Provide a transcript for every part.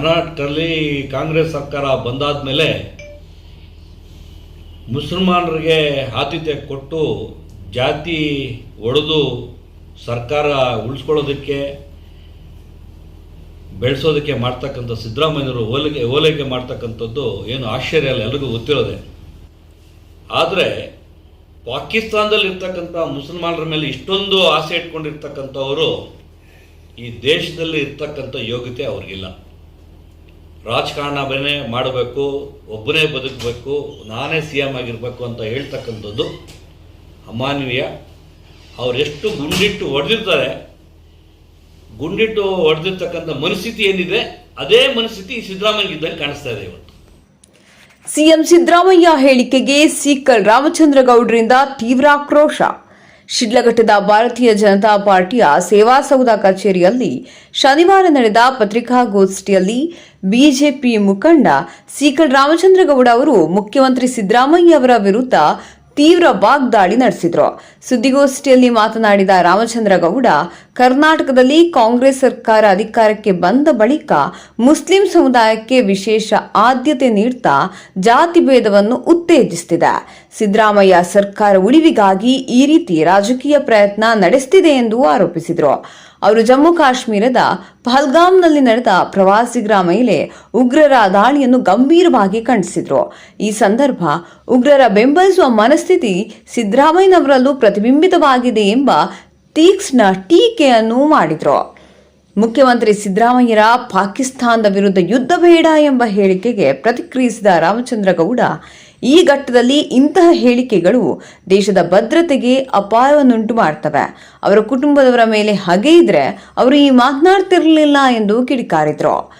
ಕರ್ನಾಟಕದಲ್ಲಿ ಕಾಂಗ್ರೆಸ್ ಸರ್ಕಾರ ಬಂದಾದ ಮೇಲೆ ಮುಸಲ್ಮಾನರಿಗೆ ಆತಿಥ್ಯ ಕೊಟ್ಟು ಜಾತಿ ಒಡೆದು ಸರ್ಕಾರ ಉಳಿಸ್ಕೊಳ್ಳೋದಕ್ಕೆ, ಬೆಳೆಸೋದಕ್ಕೆ ಮಾಡ್ತಕ್ಕಂಥ ಸಿದ್ದರಾಮಯ್ಯರು ಓಲಿಗೆ ಓಲೈಕೆ ಮಾಡ್ತಕ್ಕಂಥದ್ದು ಏನು ಆಶ್ಚರ್ಯ ಅಲ್ಲ, ಎಲ್ರಿಗೂ ಗೊತ್ತಿರೋದೆ. ಆದರೆ ಪಾಕಿಸ್ತಾನದಲ್ಲಿ ಇರ್ತಕ್ಕಂಥ ಮುಸಲ್ಮಾನರ ಮೇಲೆ ಇಷ್ಟೊಂದು ಆಸೆ ಇಟ್ಕೊಂಡಿರ್ತಕ್ಕಂಥವರು ಈ ದೇಶದಲ್ಲಿ ಇರ್ತಕ್ಕಂಥ ಯೋಗ್ಯತೆ ಅವ್ರಿಗಿಲ್ಲ. ರಾಜಕಾರಣವನ್ನೇ ಮಾಡಬೇಕು, ಒಬ್ಬನೇ ಬದುಕಬೇಕು, ನಾನೇ ಸಿ ಎಂ ಆಗಿರಬೇಕು ಅಂತ ಹೇಳ್ತಕ್ಕಂಥದ್ದು ಅಮಾನವೀಯ. ಅವರೆಷ್ಟು ಗುಂಡಿಟ್ಟು ಹೊಡೆದಿರ್ತಾರೆ ಗುಂಡಿಟ್ಟು ಹೊಡೆದಿರ್ತಕ್ಕಂಥ ಮನಸ್ಥಿತಿ ಏನಿದೆ, ಅದೇ ಮನಸ್ಥಿತಿ ಈ ಸಿದ್ದರಾಮಯ್ಯಗಿದ್ದಂಗೆ ಕಾಣಿಸ್ತಾ ಇದೆ ಇವತ್ತು. ಸಿಎಂ ಸಿದ್ದರಾಮಯ್ಯ ಹೇಳಿಕೆಗೆ ಸಿಕಲ್ ರಾಮಚಂದ್ರ ಗೌಡರಿಂದ ತೀವ್ರ ಆಕ್ರೋಶ. ಶಿಡ್ಲಘಟ್ಟದ ಭಾರತೀಯ ಜನತಾ ಪಾರ್ಟಿಯ ಸೇವಾಸೌಧ ಕಚೇರಿಯಲ್ಲಿ ಶನಿವಾರ ನಡೆದ ಪತ್ರಿಕಾಗೋಷ್ಠಿಯಲ್ಲಿ ಬಿಜೆಪಿ ಮುಖಂಡ ಸೀಕಲ್ ರಾಮಚಂದ್ರಗೌಡ ಅವರು ಮುಖ್ಯಮಂತ್ರಿ ಸಿದ್ದರಾಮಯ್ಯ ಅವರ ವಿರುದ್ಧ ತೀವ್ರ ವಾಗ್ದಾಳಿ ನಡೆಸಿದ್ರು. ಸುದ್ದಿಗೋಷ್ಠಿಯಲ್ಲಿ ಮಾತನಾಡಿದ ರಾಮಚಂದ್ರ ಗೌಡ ಕರ್ನಾಟಕದಲ್ಲಿ ಕಾಂಗ್ರೆಸ್ ಸರ್ಕಾರ ಅಧಿಕಾರಕ್ಕೆ ಬಂದ ಬಳಿಕ ಮುಸ್ಲಿಂ ಸಮುದಾಯಕ್ಕೆ ವಿಶೇಷ ಆದ್ಯತೆ ನೀಡುತ್ತಾ ಜಾತಿ ಭೇದವನ್ನು ಉತ್ತೇಜಿಸುತ್ತಿದೆ ಸಿದ್ದರಾಮಯ್ಯ ಸರ್ಕಾರ ಉಳಿವಿಗಾಗಿ ಈ ರೀತಿ ರಾಜಕೀಯ ಪ್ರಯತ್ನ ನಡೆಸುತ್ತಿದೆ ಎಂದು ಆರೋಪಿಸಿದರು. ಅವರು ಜಮ್ಮು ಕಾಶ್ಮೀರದ ಪಹಲ್ಗಾಮ್ನಲ್ಲಿ ನಡೆದ ಪ್ರವಾಸಿಗರ ಮೇಲೆ ಉಗ್ರರ ದಾಳಿಯನ್ನು ಗಂಭೀರವಾಗಿ ಖಂಡಿಸಿದರು. ಈ ಸಂದರ್ಭ ಉಗ್ರರ ಬೆಂಬಲಿಸುವ ಮನಸ್ಥಿತಿ ಸಿದ್ದರಾಮಯ್ಯನವರಲ್ಲೂ ಪ್ರತಿಬಿಂಬಿತವಾಗಿದೆ ಎಂಬ ತೀಕ್ಷ್ಣ ಟೀಕೆಯನ್ನು ಮಾಡಿದರು. ಮುಖ್ಯಮಂತ್ರಿ ಸಿದ್ದರಾಮಯ್ಯರ ಪಾಕಿಸ್ತಾನದ ವಿರುದ್ಧ ಯುದ್ಧ ಬೇಡ ಎಂಬ ಹೇಳಿಕೆಗೆ ಪ್ರತಿಕ್ರಿಯಿಸಿದ ರಾಮಚಂದ್ರ ಗೌಡ ಈ ಘಟ್ಟದಲ್ಲಿ ಇಂತಹ ಹೇಳಿಕೆಗಳು ದೇಶದ ಭದ್ರತೆಗೆ ಅಪಾಯವನ್ನುಂಟು ಮಾಡ್ತವೆ. ಅವರ ಕುಟುಂಬದವರ ಮೇಲೆ ಹಗೆ ಇದ್ರೆ ಅವರು ಈ ಮಾತನಾಡ್ತಿರಲಿಲ್ಲ ಎಂದು ಕಿಡಿಕಾರಿದ್ರು.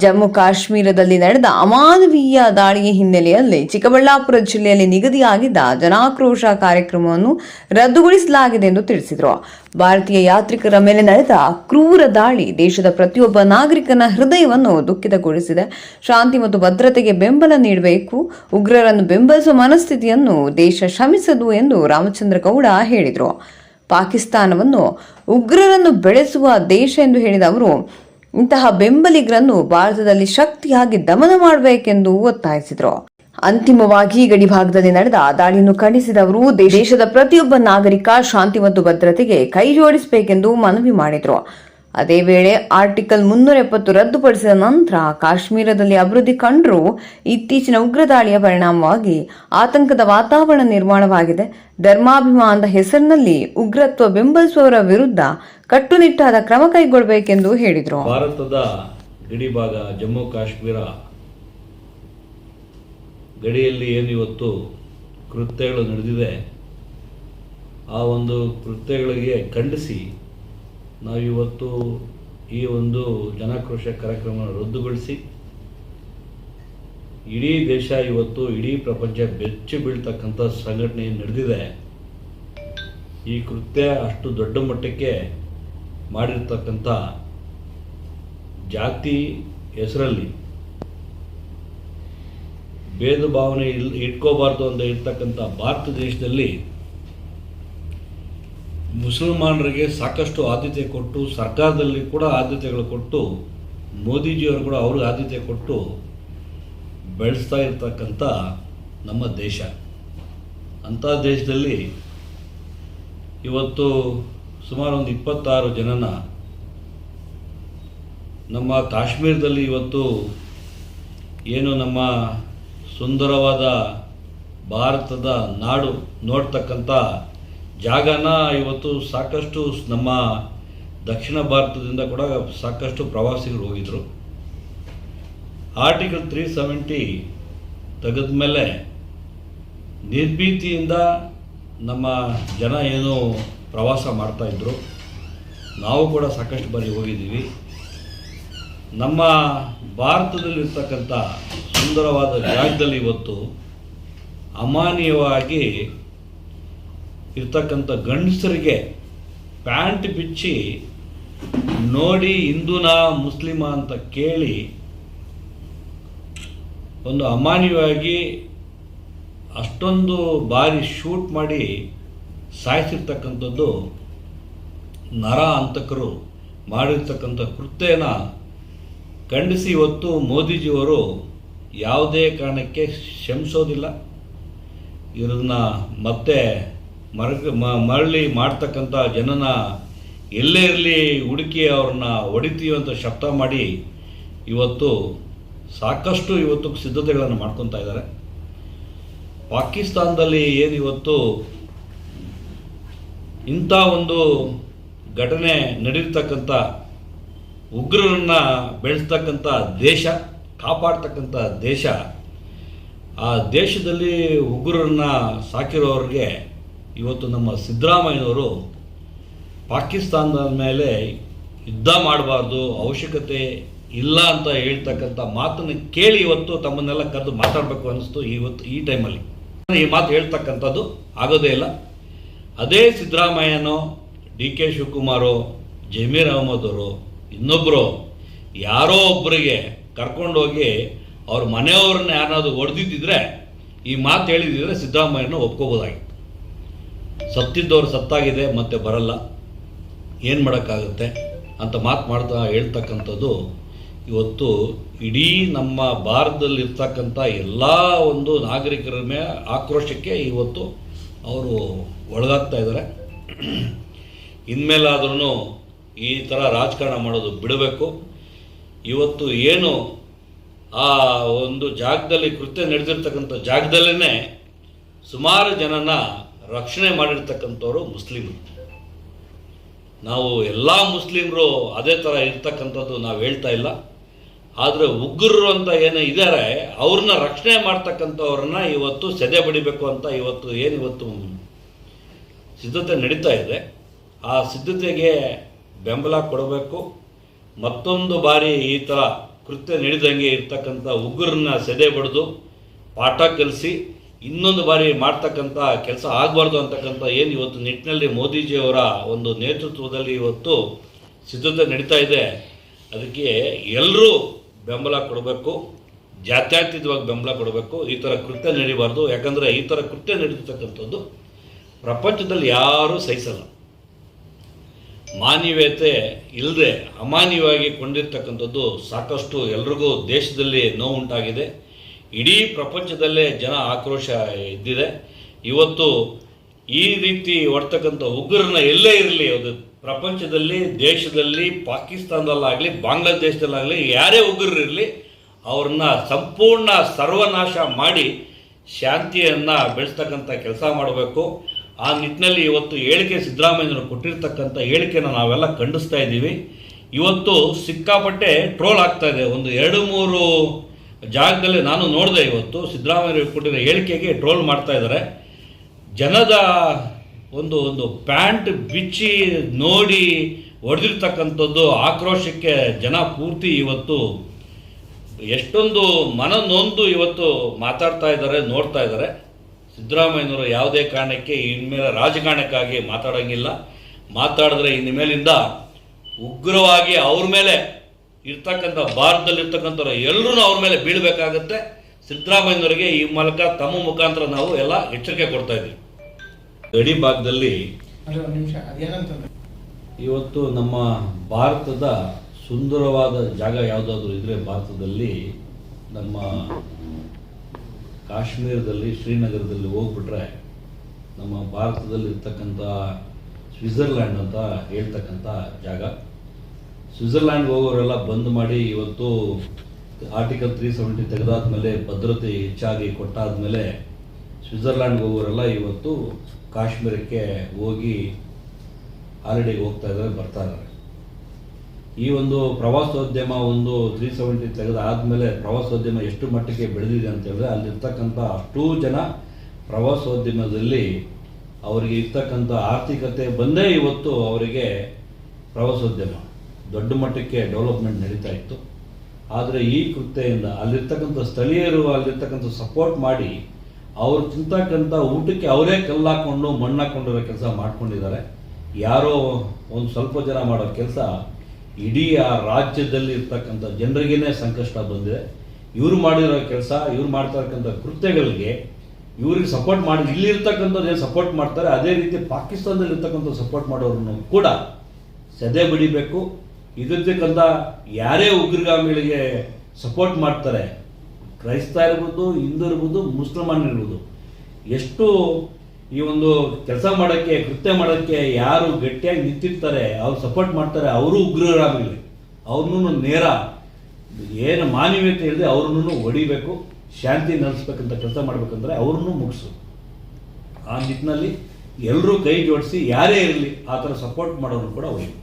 ಜಮ್ಮು ಕಾಶ್ಮೀರದಲ್ಲಿ ನಡೆದ ಅಮಾನವೀಯ ದಾಳಿಯ ಹಿನ್ನೆಲೆಯಲ್ಲಿ ಚಿಕ್ಕಬಳ್ಳಾಪುರ ಜಿಲ್ಲೆಯಲ್ಲಿ ನಿಗದಿಯಾಗಿದ್ದ ಜನಾಕ್ರೋಶ ಕಾರ್ಯಕ್ರಮವನ್ನು ರದ್ದುಗೊಳಿಸಲಾಗಿದೆ ಎಂದು ತಿಳಿಸಿದರು. ಭಾರತೀಯ ಯಾತ್ರಿಕರ ಮೇಲೆ ನಡೆದ ಕ್ರೂರ ದಾಳಿ ದೇಶದ ಪ್ರತಿಯೊಬ್ಬ ನಾಗರಿಕನ ಹೃದಯವನ್ನು ದುಃಖಿತಗೊಳಿಸಿದೆ. ಶಾಂತಿ ಮತ್ತು ಭದ್ರತೆಗೆ ಬೆಂಬಲ ನೀಡಬೇಕು, ಉಗ್ರರನ್ನು ಬೆಂಬಲಿಸುವ ಮನಸ್ಥಿತಿಯನ್ನು ದೇಶ ಶ್ರಮಿಸದು ಎಂದು ರಾಮಚಂದ್ರ ಗೌಡ ಹೇಳಿದರು. ಪಾಕಿಸ್ತಾನವನ್ನು ಉಗ್ರರನ್ನು ಬೆಳೆಸುವ ದೇಶ ಎಂದು ಹೇಳಿದ ಅವರು ಇಂತಹ ಬೆಂಬಲಿಗರನ್ನು ಭಾರತದಲ್ಲಿ ಶಕ್ತಿಯಾಗಿ ದಮನ ಮಾಡಬೇಕೆಂದು ಒತ್ತಾಯಿಸಿದರು. ಅಂತಿಮವಾಗಿ ಗಡಿಭಾಗದಲ್ಲಿ ನಡೆದ ದಾಳಿಯನ್ನು ಖಂಡಿಸಿದವರು ದೇಶದ ಪ್ರತಿಯೊಬ್ಬ ನಾಗರಿಕ ಶಾಂತಿ ಮತ್ತು ಭದ್ರತೆಗೆ ಕೈ ಜೋಡಿಸಬೇಕೆಂದು ಮನವಿ ಮಾಡಿದರು. ಅದೇ ವೇಳೆ ಆರ್ಟಿಕಲ್ ಮುನ್ನೂರ ಎಪ್ಪತ್ತು ರದ್ದುಪಡಿಸಿದ ನಂತರ ಕಾಶ್ಮೀರದಲ್ಲಿ ಅಭಿವೃದ್ಧಿ ಕಂಡರೂ ಇತ್ತೀಚಿನ ಉಗ್ರ ದಾಳಿಯ ಪರಿಣಾಮವಾಗಿ ಆತಂಕದ ವಾತಾವರಣ ನಿರ್ಮಾಣವಾಗಿದೆ. ಧರ್ಮಾಭಿಮಾನದ ಹೆಸರಿನಲ್ಲಿ ಉಗ್ರತ್ವ ಬೆಂಬಲಿಸುವವರ ವಿರುದ್ಧ ಕಟ್ಟುನಿಟ್ಟಾದ ಕ್ರಮ ಕೈಗೊಳ್ಳಬೇಕೆಂದು ಹೇಳಿದರು. ಭಾರತದ ಗಡಿ ಭಾಗ ಜಮ್ಮು ಕಾಶ್ಮೀರ ಗಡಿಯಲ್ಲಿ ಏನು ಇವತ್ತು ಕೃತ್ಯಗಳು ನಡೆದಿದೆ, ಆ ಒಂದು ಕೃತ್ಯಗಳಿಗೆ ಖಂಡಿಸಿ ನಾವಿವತ್ತು ಈ ಒಂದು ಜನಾಕ್ರೋಶ ಕಾರ್ಯಕ್ರಮವನ್ನು ರದ್ದುಗೊಳಿಸಿ ಇಡೀ ದೇಶ ಇವತ್ತು ಇಡೀ ಪ್ರಪಂಚ ಬೆಚ್ಚಿ ಬೀಳ್ತಕ್ಕಂಥ ಸಂಘಟನೆ ನಡೆದಿದೆ. ಈ ಕೃತ್ಯ ಅಷ್ಟು ದೊಡ್ಡ ಮಟ್ಟಕ್ಕೆ ಮಾಡಿರ್ತಕ್ಕಂಥ ಜಾತಿ ಹೆಸರಲ್ಲಿ ಭೇದ ಭಾವನೆ ಇಲ್, ಇಟ್ಕೋಬಾರ್ದು ಅಂತ ಇರ್ತಕ್ಕಂಥ ಭಾರತ ದೇಶದಲ್ಲಿ ಮುಸಲ್ಮಾನರಿಗೆ ಸಾಕಷ್ಟು ಆದ್ಯತೆ ಕೊಟ್ಟು, ಸರ್ಕಾರದಲ್ಲಿ ಕೂಡ ಆದ್ಯತೆಗಳು ಕೊಟ್ಟು, ಮೋದಿಜಿಯವರು ಕೂಡ ಅವ್ರಿಗೆ ಆದ್ಯತೆ ಕೊಟ್ಟು ಬೆಳೆಸ್ತಾ ಇರ್ತಕ್ಕಂಥ ನಮ್ಮ ದೇಶ. ಅಂಥ ದೇಶದಲ್ಲಿ ಇವತ್ತು ಸುಮಾರು ಒಂದು ಇಪ್ಪತ್ತಾರು ಜನನ ನಮ್ಮ ಕಾಶ್ಮೀರದಲ್ಲಿ ಇವತ್ತು ಏನು ನಮ್ಮ ಸುಂದರವಾದ ಭಾರತದ ನಾಡು ನೋಡ್ತಕ್ಕಂಥ ಜಾಗನ ಇವತ್ತು ಸಾಕಷ್ಟು ನಮ್ಮ ದಕ್ಷಿಣ ಭಾರತದಿಂದ ಕೂಡ ಸಾಕಷ್ಟು ಪ್ರವಾಸಿಗರು ಹೋಗಿದ್ರು. ಆರ್ಟಿಕಲ್ ತ್ರೀ ಸೆವೆಂಟಿ ತೆಗೆದ ಮೇಲೆ ನಿರ್ಭೀತಿಯಿಂದ ನಮ್ಮ ಜನ ಏನು ಪ್ರವಾಸ ಮಾಡ್ತಾಯಿದ್ರು ನಾವು ಕೂಡ ಸಾಕಷ್ಟು ಬಾರಿ ಹೋಗಿದ್ದೀವಿ. ನಮ್ಮ ಭಾರತದಲ್ಲಿರ್ತಕ್ಕಂಥ ಸುಂದರವಾದ ಜಾಗದಲ್ಲಿ ಇವತ್ತು ಅಮಾನ್ಯವಾಗಿ ಇರ್ತಕ್ಕಂಥ ಗಂಡಸರಿಗೆ ಪ್ಯಾಂಟ್ ಬಿಚ್ಚಿ ನೋಡಿ ಹಿಂದೂನಾ ಮುಸ್ಲಿಮ ಅಂತ ಕೇಳಿ ಒಂದು ಅಮಾನ್ಯವಾಗಿ ಅಷ್ಟೊಂದು ಬಾರಿ ಶೂಟ್ ಮಾಡಿ ಸಾಯಿಸಿರ್ತಕ್ಕಂಥದ್ದು ನರ ಹಂತಕರು ಮಾಡಿರ್ತಕ್ಕಂಥ ಕೃತ್ಯನ ಖಂಡಿಸಿ ಇವತ್ತು ಮೋದಿಜಿಯವರು ಯಾವುದೇ ಕಾರಣಕ್ಕೆ ಕ್ಷಮಿಸೋದಿಲ್ಲ ಇವ್ರನ್ನ ಮತ್ತೆ ಮರಗ ಮರಳಿ ಮಾಡ್ತಕ್ಕಂಥ ಜನನ ಎಲ್ಲೇ ಇರಲಿ ಹುಡುಕಿ ಅವ್ರನ್ನ ಹೊಡಿತೀವಿ ಅಂತ ಶಬ್ದ ಮಾಡಿ ಇವತ್ತು ಸಾಕಷ್ಟು ಇವತ್ತು ಸಿದ್ಧತೆಗಳನ್ನು ಮಾಡ್ಕೊತಾ ಇದ್ದಾರೆ. ಪಾಕಿಸ್ತಾನದಲ್ಲಿ ಏನು ಇವತ್ತು ಇಂಥ ಒಂದು ಘಟನೆ ನಡೀತಕ್ಕಂಥ ಉಗ್ರರನ್ನು ಬೆಳೆಸ್ತಕ್ಕಂಥ ದೇಶ, ಕಾಪಾಡ್ತಕ್ಕಂಥ ದೇಶ, ಆ ದೇಶದಲ್ಲಿ ಉಗ್ರರನ್ನು ಸಾಕಿರೋರಿಗೆ ಇವತ್ತು ನಮ್ಮ ಸಿದ್ದರಾಮಯ್ಯನವರು ಪಾಕಿಸ್ತಾನದ ಮೇಲೆ ಯುದ್ಧ ಮಾಡಬಾರ್ದು, ಅವಶ್ಯಕತೆ ಇಲ್ಲ ಅಂತ ಹೇಳ್ತಕ್ಕಂಥ ಮಾತನ್ನು ಕೇಳಿ ಇವತ್ತು ತಮ್ಮನ್ನೆಲ್ಲ ಕರೆದು ಮಾತಾಡಬೇಕು ಅನ್ನಿಸ್ತು ಇವತ್ತು ಈ ಟೈಮಲ್ಲಿ. ಈ ಮಾತು ಹೇಳ್ತಕ್ಕಂಥದ್ದು ಆಗೋದೇ ಇಲ್ಲ. ಅದೇ ಸಿದ್ದರಾಮಯ್ಯನೋ, ಡಿ ಕೆ ಶಿವಕುಮಾರು, ಜಮೀರ್ ಅಹಮದ್ ಅವರು ಇನ್ನೊಬ್ಬರು ಯಾರೋ ಒಬ್ಬರಿಗೆ ಕರ್ಕೊಂಡೋಗಿ ಅವ್ರ ಮನೆಯವ್ರನ್ನ ಯಾರಾದರೂ ಹೊಡೆದಿದ್ದಿದ್ರೆ ಈ ಮಾತು ಹೇಳಿದಿದ್ರೆ ಸಿದ್ದರಾಮಯ್ಯನ ಒಪ್ಕೋಬೋದಾಗಿತ್ತು. ಸತ್ತಿದ್ದವ್ರು ಸತ್ತಾಗಿದೆ ಮತ್ತೆ ಬರಲ್ಲ. ಏನು ಮಾಡೋಕ್ಕಾಗುತ್ತೆ ಅಂತ ಮಾತು ಮಾಡ್ತಾ ಹೇಳ್ತಕ್ಕಂಥದ್ದು ಇವತ್ತು ಇಡೀ ನಮ್ಮ ಭಾರತದಲ್ಲಿರ್ತಕ್ಕಂಥ ಎಲ್ಲ ಒಂದು ನಾಗರಿಕರ ಮೇಲೆ ಆಕ್ರೋಶಕ್ಕೆ ಇವತ್ತು ಅವರು ಒಳಗಾಗ್ತಾ ಇದ್ದಾರೆ. ಇನ್ಮೇಲಾದ್ರೂ ಈ ಥರ ರಾಜಕಾರಣ ಮಾಡೋದು ಬಿಡಬೇಕು. ಇವತ್ತು ಏನು ಆ ಒಂದು ಜಾಗದಲ್ಲಿ ಕೃತ್ಯ ನಡೆದಿರ್ತಕ್ಕಂಥ ಜಾಗದಲ್ಲೇ ಸುಮಾರು ಜನನ ರಕ್ಷಣೆ ಮಾಡಿರ್ತಕ್ಕಂಥವರು ಮುಸ್ಲಿಮರು ನಾವು ಎಲ್ಲ ಮುಸ್ಲಿಮರು ಅದೇ ಥರ ಇರ್ತಕ್ಕಂಥದ್ದು ನಾವು ಹೇಳ್ತಾ ಇಲ್ಲ. ಆದರೆ ಉಗ್ರರು ಅಂತ ಏನು ಇದ್ದಾರೆ ಅವ್ರನ್ನ ರಕ್ಷಣೆ ಮಾಡ್ತಕ್ಕಂಥವ್ರನ್ನ ಇವತ್ತು ಸೆದೆ ಬಡಿಬೇಕು ಅಂತ ಇವತ್ತು ಏನು ಇವತ್ತು ಸಿದ್ಧತೆ ನಡೀತಾ ಇದೆ. ಆ ಸಿದ್ಧತೆಗೆ ಬೆಂಬಲ ಕೊಡಬೇಕು. ಮತ್ತೊಂದು ಬಾರಿ ಈ ಥರ ಕೃತ್ಯ ನಡೆದಂಗೆ ಇರ್ತಕ್ಕಂಥ ಉಗ್ರನ್ನ ಸೆದೆ ಬಡಿದು ಪಾಠ ಕಲಿಸಿ ಇನ್ನೊಂದು ಬಾರಿ ಮಾಡ್ತಕ್ಕಂಥ ಕೆಲಸ ಆಗಬಾರ್ದು ಅಂತಕ್ಕಂಥ ಏನು ಇವತ್ತು ನಿಟ್ಟಿನಲ್ಲಿ ಮೋದಿಜಿಯವರ ಒಂದು ನೇತೃತ್ವದಲ್ಲಿ ಇವತ್ತು ಸಿದ್ಧತೆ ನಡೀತಾ ಇದೆ. ಅದಕ್ಕೆ ಎಲ್ಲರೂ ಬೆಂಬಲ ಕೊಡಬೇಕು. ಜಾತ್ಯತೀತವಾಗಿ ಬೆಂಬಲ ಕೊಡಬೇಕು. ಈ ಥರ ಕೃತ್ಯ ನಡೀಬಾರ್ದು. ಯಾಕಂದರೆ ಈ ಥರ ಕೃತ್ಯ ನಡೀತಕ್ಕಂಥದ್ದು ಪ್ರಪಂಚದಲ್ಲಿ ಯಾರೂ ಸಹಿಸಲ್ಲ. ಮಾನವೀಯತೆ ಇಲ್ಲದೆ ಅಮಾನ್ಯವಾಗಿ ಕೊಂಡಿರ್ತಕ್ಕಂಥದ್ದು ಸಾಕಷ್ಟು ಎಲ್ರಿಗೂ ದೇಶದಲ್ಲಿ ನೋವುಂಟಾಗಿದೆ. ಇಡೀ ಪ್ರಪಂಚದಲ್ಲೇ ಜನ ಆಕ್ರೋಶ ಇದ್ದಿದೆ ಇವತ್ತು ಈ ರೀತಿ ಹೊಡ್ತಕ್ಕಂಥ ಉಗ್ರರನ್ನ ಎಲ್ಲೇ ಇರಲಿ, ಅದು ಪ್ರಪಂಚದಲ್ಲಿ, ದೇಶದಲ್ಲಿ, ಪಾಕಿಸ್ತಾನದಲ್ಲಾಗಲಿ, ಬಾಂಗ್ಲಾದೇಶದಲ್ಲಾಗಲಿ, ಯಾರೇ ಉಗ್ರರು ಇರಲಿ, ಅವ್ರನ್ನ ಸಂಪೂರ್ಣ ಸರ್ವನಾಶ ಮಾಡಿ ಶಾಂತಿಯನ್ನು ಬೆಳೆಸ್ತಕ್ಕಂಥ ಕೆಲಸ ಮಾಡಬೇಕು. ಆ ನಿಟ್ಟಿನಲ್ಲಿ ಇವತ್ತು ಹೇಳಿಕೆ ಸಿದ್ದರಾಮಯ್ಯನವರು ಕೊಟ್ಟಿರ್ತಕ್ಕಂಥ ಹೇಳಿಕೆನ ನಾವೆಲ್ಲ ಖಂಡಿಸ್ತಾ ಇದ್ದೀವಿ. ಇವತ್ತು ಸಿಕ್ಕಾಪಟ್ಟೆ ಟ್ರೋಲ್ ಆಗ್ತಾ ಇದೆ. ಒಂದು ಎರಡು ಮೂರು ಜಾಗದಲ್ಲಿ ನಾನು ನೋಡಿದೆ ಇವತ್ತು ಸಿದ್ದರಾಮಯ್ಯ ಕೊಟ್ಟಿರೋ ಹೇಳಿಕೆಗೆ ಟ್ರೋಲ್ ಮಾಡ್ತಾ ಇದ್ದಾರೆ. ಜನದ ಒಂದು ಒಂದು ಪ್ಯಾಂಟ್ ಬಿಚ್ಚಿ ನೋಡಿ ಹೊಡೆದಿರ್ತಕ್ಕಂಥದ್ದು ಆಕ್ರೋಶಕ್ಕೆ ಜನ ಪೂರ್ತಿ ಇವತ್ತು ಎಷ್ಟೊಂದು ಮನ ನೊಂದು ಇವತ್ತು ಮಾತಾಡ್ತಾ ಇದ್ದಾರೆ, ನೋಡ್ತಾ ಇದ್ದಾರೆ. ಸಿದ್ದರಾಮಯ್ಯನವರು ಯಾವುದೇ ಕಾರಣಕ್ಕೆ ಇನ್ಮೇಲೆ ರಾಜಕಾರಣಕ್ಕಾಗಿ ಮಾತಾಡೋಂಗಿಲ್ಲ. ಮಾತಾಡಿದ್ರೆ ಇನ್ಮೇಲಿಂದ ಉಗ್ರವಾಗಿ ಅವ್ರ ಮೇಲೆ ಇರ್ತಕ್ಕಂಥ ಭಾರತದಲ್ಲಿರ್ತಕ್ಕಂಥವ್ರು ಎಲ್ಲರೂ ಅವ್ರ ಮೇಲೆ ಬೀಳಬೇಕಾಗತ್ತೆ. ಸಿದ್ದರಾಮಯ್ಯನವರಿಗೆ ಈ ಮೂಲಕ ತಮ್ಮ ಮುಖಾಂತರ ನಾವು ಎಲ್ಲ ಎಚ್ಚರಿಕೆ ಕೊಡ್ತಾ ಇದ್ದೀವಿ. ಗಡಿ ಭಾಗದಲ್ಲಿ ಇವತ್ತು ನಮ್ಮ ಭಾರತದ ಸುಂದರವಾದ ಜಾಗ ಯಾವುದಾದ್ರೂ ಇದ್ರೆ ಭಾರತದಲ್ಲಿ ನಮ್ಮ ಕಾಶ್ಮೀರದಲ್ಲಿ ಶ್ರೀನಗರದಲ್ಲಿ ಹೋಗ್ಬಿಟ್ರೆ ನಮ್ಮ ಭಾರತದಲ್ಲಿ ಇರ್ತಕ್ಕಂಥ ಸ್ವಿಟ್ಜರ್ಲ್ಯಾಂಡ್ ಅಂತ ಹೇಳ್ತಕ್ಕಂಥ ಜಾಗ. ಸ್ವಿಟ್ಜರ್ಲ್ಯಾಂಡ್ಗೆ ಹೋಗೋರೆಲ್ಲ ಬಂದ್ ಮಾಡಿ ಇವತ್ತು ಆರ್ಟಿಕಲ್ ತ್ರೀ ಸೆವೆಂಟಿ ತೆಗೆದಾದ್ಮೇಲೆ ಭದ್ರತೆ ಹೆಚ್ಚಾಗಿ ಕೊಟ್ಟಾದ್ಮೇಲೆ ಸ್ವಿಟ್ಜರ್ಲ್ಯಾಂಡ್ ಹೋಗೋರೆಲ್ಲ ಇವತ್ತು ಕಾಶ್ಮೀರಕ್ಕೆ ಹೋಗಿ ಹಾಲಿಡೇಗೆ ಹೋಗ್ತಾ ಇದ್ದಾರೆ, ಬರ್ತಾ ಇದ್ದಾರೆ. ಈ ಒಂದು ಪ್ರವಾಸೋದ್ಯಮ ಒಂದು ತ್ರೀ ಸೆವೆಂಟಿ ತೆಗೆದಾದ ಆದಮೇಲೆ ಪ್ರವಾಸೋದ್ಯಮ ಎಷ್ಟು ಮಟ್ಟಿಗೆ ಬೆಳೆದಿದೆ ಅಂತ ಹೇಳಿದ್ರೆ ಅಲ್ಲಿರ್ತಕ್ಕಂಥ ಅಷ್ಟೂ ಜನ ಪ್ರವಾಸೋದ್ಯಮದಲ್ಲಿ ಅವರಿಗೆ ಇರ್ತಕ್ಕಂಥ ಆರ್ಥಿಕತೆ ಬಂದೇ ಇವತ್ತು ಅವರಿಗೆ ಪ್ರವಾಸೋದ್ಯಮ. ದೊಡ್ಡ ಮಟ್ಟಕ್ಕೆ ಡೆವಲಪ್ಮೆಂಟ್ ನಡೀತಾ ಇತ್ತು. ಆದರೆ ಈ ಕೃತ್ಯದಿಂದ ಅಲ್ಲಿರ್ತಕ್ಕಂಥ ಸ್ಥಳೀಯರು, ಅಲ್ಲಿರ್ತಕ್ಕಂಥ ಸಪೋರ್ಟ್ ಮಾಡಿ ಅವ್ರು ತಿಂತಕ್ಕಂಥ ಊಟಕ್ಕೆ ಅವರೇ ಕಲ್ಲಾಕೊಂಡು ಮಣ್ಣಾಕೊಂಡಿರೋ ಕೆಲಸ ಮಾಡ್ಕೊಂಡಿದ್ದಾರೆ. ಯಾರೋ ಒಂದು ಸ್ವಲ್ಪ ಜನ ಮಾಡೋ ಕೆಲಸ ಇಡೀ ಆ ರಾಜ್ಯದಲ್ಲಿ ಇರ್ತಕ್ಕಂಥ ಜನರಿಗೇ ಸಂಕಷ್ಟ ಬಂದಿದೆ. ಇವರು ಮಾಡಿರೋ ಕೆಲಸ, ಇವ್ರು ಮಾಡ್ತಾ ಕೃತ್ಯಗಳಿಗೆ ಇವ್ರಿಗೆ ಸಪೋರ್ಟ್ ಮಾಡಿ ಇಲ್ಲಿರ್ತಕ್ಕಂಥದ್ದು ಏನು ಸಪೋರ್ಟ್ ಮಾಡ್ತಾರೆ, ಅದೇ ರೀತಿ ಪಾಕಿಸ್ತಾನದಲ್ಲಿ ಇರ್ತಕ್ಕಂಥ ಸಪೋರ್ಟ್ ಮಾಡೋರನ್ನು ಕೂಡ ಸದೆ ಬಡಿಬೇಕು. ಇದಿರ್ತಕ್ಕಂಥ ಯಾರೇ ಉಗ್ರಗಾಮಿಗಳಿಗೆ ಸಪೋರ್ಟ್ ಮಾಡ್ತಾರೆ. ಕ್ರೈಸ್ತ ಇರ್ಬೋದು, ಹಿಂದೂ ಇರ್ಬೋದು, ಮುಸಲ್ಮಾನ್ ಇರ್ಬೋದು. ಎಷ್ಟು ಈ ಒಂದು ಕೆಲಸ ಮಾಡೋಕ್ಕೆ, ಕೃತ್ಯ ಮಾಡೋಕ್ಕೆ ಯಾರು ಗಟ್ಟಿಯಾಗಿ ನಿಂತಿರ್ತಾರೆ, ಅವ್ರು ಸಪೋರ್ಟ್ ಮಾಡ್ತಾರೆ ಅವರು ಉಗ್ರರಾಗಲಿ ಅವ್ರನ್ನೂ ನೇರ, ಏನು ಮಾನವೀಯತೆ ಇಲ್ಲದೆ ಅವ್ರನ್ನೂ ಹೊಡಿಬೇಕು ಶಾಂತಿ ನೆಲೆಸ್ಬೇಕಂತ ಕೆಲಸ ಮಾಡ್ಬೇಕಂದ್ರೆ ಅವ್ರನ್ನೂ ಮುಗಿಸು. ಆ ನಿಟ್ಟಿನಲ್ಲಿ ಎಲ್ಲರೂ ಕೈ ಜೋಡಿಸಿ, ಯಾರೇ ಇರಲಿ, ಆ ಥರ ಸಪೋರ್ಟ್ ಮಾಡೋರು ಕೂಡ ಹೊಡಿಬೇಕು